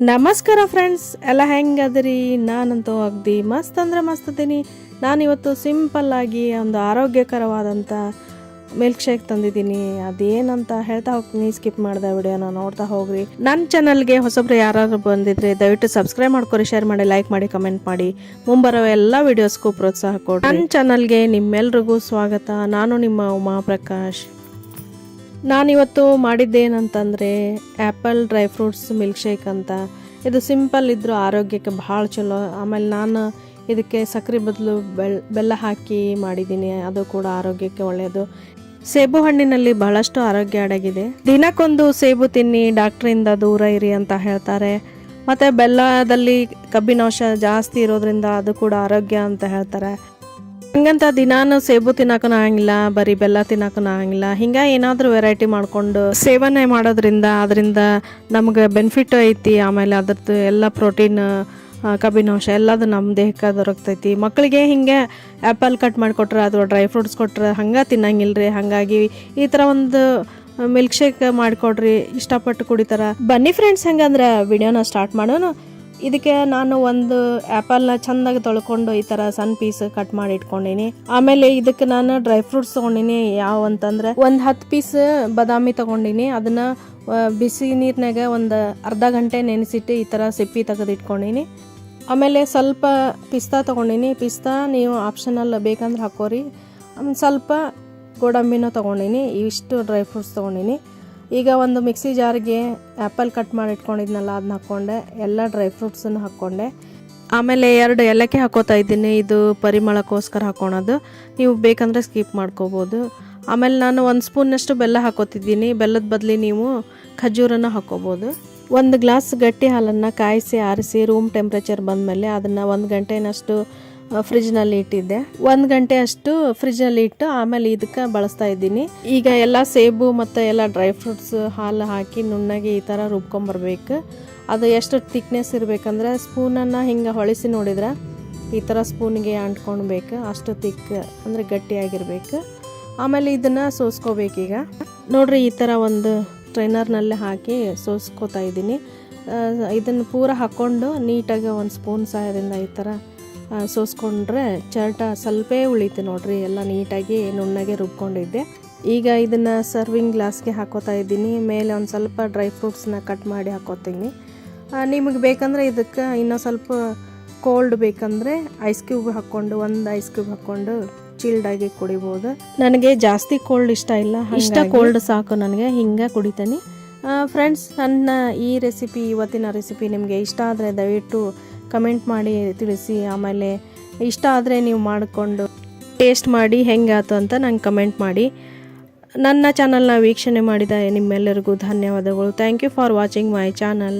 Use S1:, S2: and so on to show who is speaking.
S1: ನಮಸ್ಕಾರ ಫ್ರೆಂಡ್ಸ್, ಎಲ್ಲ ಹೆಂಗದ್ರಿ? ನಾನಂತೂ ಅಗ್ದಿ ಮಸ್ತ್ ಅಂದ್ರೆ ಮಸ್ತ್ ಅದೀನಿ. ನಾನಿವತ್ತು ಸಿಂಪಲ್ ಆಗಿ ಒಂದು ಆರೋಗ್ಯಕರವಾದಂಥ ಮಿಲ್ಕ್ ಶೇಕ್ ತಂದಿದ್ದೀನಿ ಅದೇನಂತ ಹೇಳ್ತಾ ಹೋಗ್ತೀನಿ ಸ್ಕಿಪ್ ಮಾಡಿದೆ ವಿಡಿಯೋನ ನೋಡ್ತಾ ಹೋಗ್ರಿ. ನನ್ನ ಚಾನಲ್ಗೆ ಹೊಸಬ್ರು ಯಾರು ಬಂದಿದ್ರೆ ದಯವಿಟ್ಟು ಸಬ್ಸ್ಕ್ರೈಬ್ ಮಾಡ್ಕೊರಿ ಶೇರ್ ಮಾಡಿ ಲೈಕ್ ಮಾಡಿ ಕಮೆಂಟ್ ಮಾಡಿ. ಮುಂಬರೋ ಎಲ್ಲ ವಿಡಿಯೋಸ್ಗೂ ಪ್ರೋತ್ಸಾಹ ಕೊಡಿ ನನ್ನ ಚಾನಲ್ಗೆ ನಿಮ್ಮೆಲ್ರಿಗೂ ಸ್ವಾಗತ. ನಾನು ನಿಮ್ಮ ಉಮಾ ಪ್ರಕಾಶ್ ನಾನಿವತ್ತು ಮಾಡಿದ್ದೇನಂತಂದರೆ apple dry fruits milkshake ಅಂತ. ಇದು ಸಿಂಪಲ್ ಇದ್ದರೂ ಆರೋಗ್ಯಕ್ಕೆ ಭಾಳ ಚಲೋ. ಆಮೇಲೆ ನಾನು ಇದಕ್ಕೆ ಸಕ್ಕರೆ ಬದಲು ಬೆಲ್ ಬೆಲ್ಲ ಹಾಕಿ ಮಾಡಿದ್ದೀನಿ. ಅದು ಕೂಡ ಆರೋಗ್ಯಕ್ಕೆ ಒಳ್ಳೆಯದು ಸೇಬು ಹಣ್ಣಿನಲ್ಲಿ ಬಹಳಷ್ಟು ಆರೋಗ್ಯ ಅಡಗಿದೆ. ದಿನಕ್ಕೊಂದು ಸೇಬು ತಿನ್ನಿ, ಡಾಕ್ಟ್ರಿಂದ ದೂರ ಇರಿ ಅಂತ ಹೇಳ್ತಾರೆ. ಮತ್ತು ಬೆಲ್ಲದಲ್ಲಿ ಕಬ್ಬಿನಾಂಶ ಜಾಸ್ತಿ ಇರೋದ್ರಿಂದ ಅದು ಕೂಡ ಆರೋಗ್ಯ ಅಂತ ಹೇಳ್ತಾರೆ. ಹಂಗಂತ ದಿನಾನು ಸೇಬು ತಿನ್ನಕ್ಕೂ ಆಗಂಗಿಲ್ಲ, ಬರೀ ಬೆಲ್ಲ ತಿನ್ನಕ್ಕೂ ಆಗಂಗಿಲ್ಲ. ಹಿಂಗ ಏನಾದರೂ ವೆರೈಟಿ ಮಾಡ್ಕೊಂಡು ಸೇವನೆ ಮಾಡೋದ್ರಿಂದ ಅದರಿಂದ ನಮ್ಗೆ ಬೆನಿಫಿಟ್ ಐತಿ. ಆಮೇಲೆ ಅದ್ರದ್ದು ಎಲ್ಲ ಪ್ರೋಟೀನ್ ಕಬ್ಬಿನಾಂಶ ಎಲ್ಲದು ನಮ್ಮ ದೇಹಕ್ಕೆ ದೊರಕ್ತೈತಿ. ಮಕ್ಕಳಿಗೆ ಹಿಂಗೆ ಆ್ಯಪಲ್ ಕಟ್ ಮಾಡಿಕೊಟ್ರೆ ಅಥವಾ ಡ್ರೈ ಫ್ರೂಟ್ಸ್ ಕೊಟ್ರೆ ಹಂಗೆ ರೀ ಹಾಗಾಗಿ ಈ ಥರ ಒಂದು ಮಿಲ್ಕ್ ಶೇಕ್ ಮಾಡಿಕೊಡ್ರಿ, ಇಷ್ಟಪಟ್ಟು ಕುಡಿತಾರ. ಬನ್ನಿ ಫ್ರೆಂಡ್ಸ್ ಹೆಂಗಂದ್ರೆ ವಿಡಿಯೋನ ಸ್ಟಾರ್ಟ್ ಮಾಡೋಣ. ಇದಕ್ಕೆ ನಾನು ಒಂದು ಆ್ಯಪಲ್ನ ಚೆಂದಾಗಿ ತೊಳ್ಕೊಂಡು ಈ ಥರ ಸಣ್ಣ ಪೀಸ್ ಕಟ್ ಮಾಡಿ ಇಟ್ಕೊಂಡಿನಿ. ಆಮೇಲೆ ಇದಕ್ಕೆ ನಾನು ಡ್ರೈ ಫ್ರೂಟ್ಸ್ ತೊಗೊಂಡಿನಿ. ಯಾವ ಅಂತಂದ್ರೆ ಒಂದು ಹತ್ತು ಪೀಸ್ ಬಾದಾಮಿ ತೊಗೊಂಡಿನಿ. ಅದನ್ನ ಬಿಸಿ ನೀರಿನಾಗ ಒಂದು ಅರ್ಧ ಗಂಟೆ ನೆನೆಸಿಟ್ಟು ಈ ಥರ ಸಿಪ್ಪಿ ತೆಗೆದು ಇಟ್ಕೊಂಡಿನಿ. ಆಮೇಲೆ ಸ್ವಲ್ಪ ಪಿಸ್ತಾ ತೊಗೊಂಡಿನಿ. ಪಿಸ್ತಾ ನೀವು ಆಪ್ಷನಲ್ ಬೇಕಂದ್ರೆ ಹಾಕೋರಿ. ಸ್ವಲ್ಪ ಗೋಡಂಬಿನೂ ತೊಗೊಂಡಿನಿ. ಇಷ್ಟು ಡ್ರೈ ಫ್ರೂಟ್ಸ್ ತೊಗೊಂಡಿನಿ. ಈಗ ಒಂದು ಮಿಕ್ಸಿ ಜಾರ್ಗೆ ಆ್ಯಪಲ್ ಕಟ್ ಮಾಡಿ ಇಟ್ಕೊಂಡಿದ್ನಲ್ಲ ಅದನ್ನ ಹಾಕ್ಕೊಂಡೆ. ಎಲ್ಲ ಡ್ರೈ ಫ್ರೂಟ್ಸನ್ನು ಹಾಕ್ಕೊಂಡೆ. ಆಮೇಲೆ ಎರಡು ಏಲಕ್ಕಿ ಹಾಕೋತಾ ಇದ್ದೀನಿ. ಇದು ಪರಿಮಳಕ್ಕೋಸ್ಕರ ಹಾಕ್ಕೊಳೋದು ನೀವು ಬೇಕಂದರೆ ಸ್ಕಿಪ್ ಮಾಡ್ಕೋಬೋದು. ಆಮೇಲೆ ನಾನು ಒಂದು ಸ್ಪೂನಷ್ಟು ಬೆಲ್ಲ ಹಾಕೋತಿದ್ದೀನಿ. ಬೆಲ್ಲದ ಬದಲಿ ನೀವು ಖಜೂರನ್ನು ಹಾಕೋಬೋದು. ಒಂದು ಗ್ಲಾಸ್ ಗಟ್ಟಿ ಹಾಲನ್ನು ಕಾಯಿಸಿ ಆರಿಸಿ, ರೂಮ್ ಟೆಂಪ್ರೇಚರ್ ಬಂದಮೇಲೆ ಅದನ್ನು ಒಂದು ಗಂಟೆನಷ್ಟು ಫ್ರಿಜ್ನಲ್ಲಿ ಇಟ್ಟಿದ್ದೆ. ಒಂದು ಗಂಟೆ ಅಷ್ಟು ಫ್ರಿಜ್ನಲ್ಲಿ ಇಟ್ಟು ಆಮೇಲೆ ಇದಕ್ಕೆ ಬಳಸ್ತಾ ಇದ್ದೀನಿ. ಈಗ ಎಲ್ಲ ಸೇಬು ಮತ್ತು ಎಲ್ಲ ಡ್ರೈ ಫ್ರೂಟ್ಸ್ ಹಾಲು ಹಾಕಿ ನುಣ್ಣಗೆ ಈ ಥರ ರುಬ್ಕೊಂಬರ್ಬೇಕು ಅದು ಎಷ್ಟು ತಿಕ್ನೆಸ್ ಇರಬೇಕಂದ್ರೆ ಸ್ಪೂನನ್ನು ಹಿಂಗೆ ಹೊಳಿಸಿ ನೋಡಿದ್ರೆ ಈ ಥರ ಸ್ಪೂನ್ಗೆ ಅಂಟ್ಕೊಳ್ಬೇಕು ಅಷ್ಟು ತಿಕ್ ಅಂದರೆ ಗಟ್ಟಿಯಾಗಿರ್ಬೇಕು. ಆಮೇಲೆ ಇದನ್ನು ಸೋಸ್ಕೋಬೇಕೀಗ ನೋಡ್ರಿ ಈ ಥರ ಒಂದು ಟ್ರೈನರ್ನಲ್ಲೇ ಹಾಕಿ ಸೋಸ್ಕೋತಾ ಇದ್ದೀನಿ. ಇದನ್ನು ಪೂರ ಹಾಕ್ಕೊಂಡು ನೀಟಾಗಿ ಒಂದು ಸ್ಪೂನ್ ಸಹಾಯದಿಂದ ಈ ಥರ ಸೋಸ್ಕೊಂಡ್ರೆ ಚರ್ಟ ಸ್ವಲ್ಪೇ ಉಳಿತು ನೋಡ್ರಿ. ಎಲ್ಲ ನೀಟಾಗಿ ನುಣ್ಣಗೆ ರುಬ್ಕೊಂಡಿದ್ದೆ. ಈಗ ಇದನ್ನು ಸರ್ವಿಂಗ್ ಗ್ಲಾಸ್ಗೆ ಹಾಕೋತಾ ಇದ್ದೀನಿ. ಮೇಲೆ ಒಂದು ಸ್ವಲ್ಪ ಡ್ರೈ ಫ್ರೂಟ್ಸ್ನ ಕಟ್ ಮಾಡಿ ಹಾಕೋತೀನಿ. ನಿಮಗೆ ಬೇಕಂದರೆ ಇದಕ್ಕೆ ಇನ್ನೂ ಸ್ವಲ್ಪ ಕೋಲ್ಡ್ ಬೇಕಂದರೆ ಐಸ್ ಕ್ಯೂಬ್ ಹಾಕ್ಕೊಂಡು ಒಂದು ಐಸ್ ಕ್ಯೂಬ್ ಹಾಕ್ಕೊಂಡು ಚಿಲ್ಡ್ ಆಗಿ ಕುಡಿಬೋದು. ನನಗೆ ಜಾಸ್ತಿ ಕೋಲ್ಡ್ ಇಷ್ಟ ಇಲ್ಲ. ಇಷ್ಟ ಕೋಲ್ಡ್ ಸಾಕು ನನಗೆ. ಹಿಂಗೆ ಕುಡಿತೀನಿ. ಫ್ರೆಂಡ್ಸ್ ನನ್ನ ಈ ರೆಸಿಪಿ ಇವತ್ತಿನ ರೆಸಿಪಿ ನಿಮಗೆ ಇಷ್ಟ ಆದರೆ ದಯವಿಟ್ಟು ಕಮೆಂಟ್ ಮಾಡಿ ತಿಳಿಸಿ, ಆಮೇಲೆ ಇಷ್ಟ ಆದರೆ ನೀವು ಮಾಡಿಕೊಂಡು ಟೇಸ್ಟ್ ಮಾಡಿ ಹೆಂಗಾಯ್ತು ಅಂತ ನಂಗೆ ಕಮೆಂಟ್ ಮಾಡಿ. ನನ್ನ ಚಾನಲ್ನ ವೀಕ್ಷಣೆ ಮಾಡಿದ ನಿಮ್ಮೆಲ್ಲರಿಗೂ ಧನ್ಯವಾದಗಳು. Thank you for watching my channel